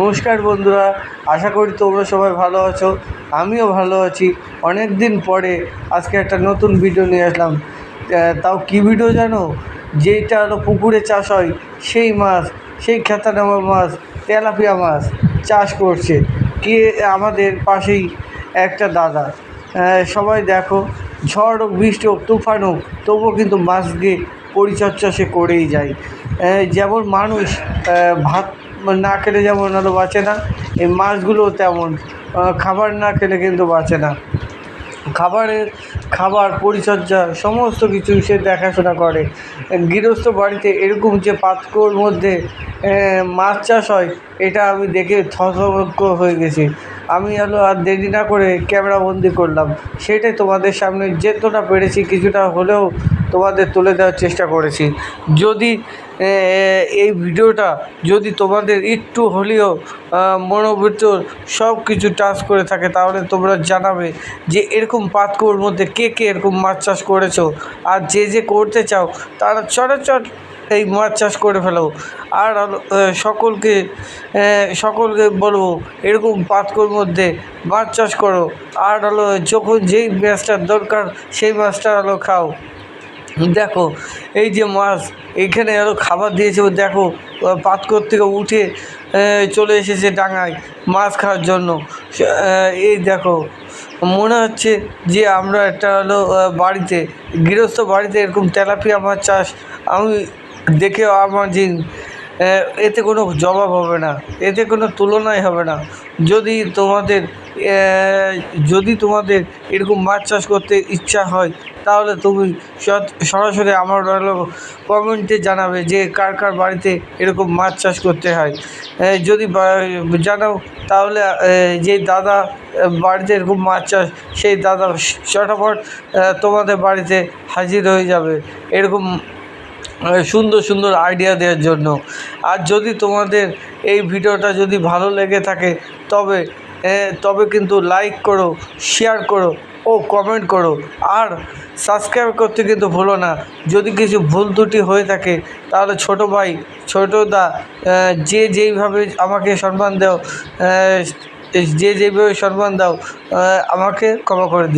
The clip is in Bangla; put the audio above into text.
নমস্কার বন্ধুরা, আশা করি তোমরা সবাই ভালো আছো, আমিও ভালো আছি। অনেক দিন পরে আজকে একটা নতুন ভিডিও নিয়ে আসলাম। তাও কী ভিডিও জানো? যেটা হলো পুকুরে চাষ হয়, সেই মাছ, সেই খ্যাতনামা মাছ, তেলাপিয়া মাছ চাষ করছে। কে আমাদের পাশেই একটা দাদা। সবাই দেখো, ঝড় হোক, বৃষ্টি হোক, তুফান হোক, তবুও কিন্তু মাছকে পরিচর্যা সে করেই যায়। যেমন মানুষ ভাত না খেলে যেমন ওরা বাঁচে না, এই মাছগুলো তেমন। খাবার না খেলে কিন্তু বাঁচে না। খাবারের খাবার, পরিচর্যা, সমস্ত কিছু সে দেখাশোনা করে। গৃহস্থ বাড়িতে এরকম যে পাত্রর মধ্যে মাছ চাষ হয়, এটা আমি দেখে থতমত হয়ে গেছি। আমি হলো আর দেরি না করে ক্যামেরা বন্দি করলাম। সেটাই তোমাদের সামনে যেতটা পেরেছি কিছুটা হলেও তোমাদের তুলে দেওয়ার চেষ্টা করেছি। যদি এই ভিডিওটা যদি তোমাদের একটু হলেও মনোভিতর সব কিছু টাচ করে থাকে, তাহলে তোমরা জানাবে যে এরকম পাতকুয়োর মধ্যে কে কে এরকম মাছ চাষ করেছ। আর যে যে করতে চাও, তারা চটাচট এই মাছ চাষ করে ফেলো। আর সকলকে সকলকে বলব এরকম পাতকুয়োর মধ্যে মাছ চাষ করো। আর হলো যখন যেই মাছটার দরকার, সেই মাছটা হলো খাও। দেখো, এই যে মাছ, এখানে আরও খাবার দিয়েছে দেখো পাতকর থেকে উঠে চলে এসেছে ডাঙায় মাছ খাওয়ার জন্য। এই দেখো, মনে হচ্ছে যে আমরা একটা হলো বাড়িতে, গৃহস্থ বাড়িতে এরকম তেলাপিয়া মাছ চাষ, আমি দেখে আহ, এতে কোনো জবাব হবে না এতে কোনো তুলনাই হবে না। যদি তোমাদের যদি তোমাদের এরকম মাছ চাষ করতে ইচ্ছা হয় তাহলে তুমি সরাসরি আমার কমেন্টে জানাবে যে কার কার বাড়িতে এরকম মাছ চাষ করতে হয়। যদি জানাও তাহলে যে দাদা বাড়িতে এরকম মাছ চাষ সেই দাদা চটাপট তোমাদের বাড়িতে হাজির হয়ে যাবে। এরকম সুন্দর সুন্দর আইডিয়া দেওয়ার জন্য। আর যদি তোমাদের এই ভিডিওটা যদি ভালো লেগে থাকে, তবে তবে কিন্তু লাইক করো শেয়ার করো ও কমেন্ট করো। আর সাবস্ক্রাইব করতে কিন্তু ভুলো না। যদি কিছু ভুল ত্রুটি হয়ে থাকে, তাহলে ছোট ভাই, ছোট দা যে যেইভাবে আমাকে সম্মান দাও যে যেভাবে সম্মান দাও আমাকে ক্ষমা করে দিও।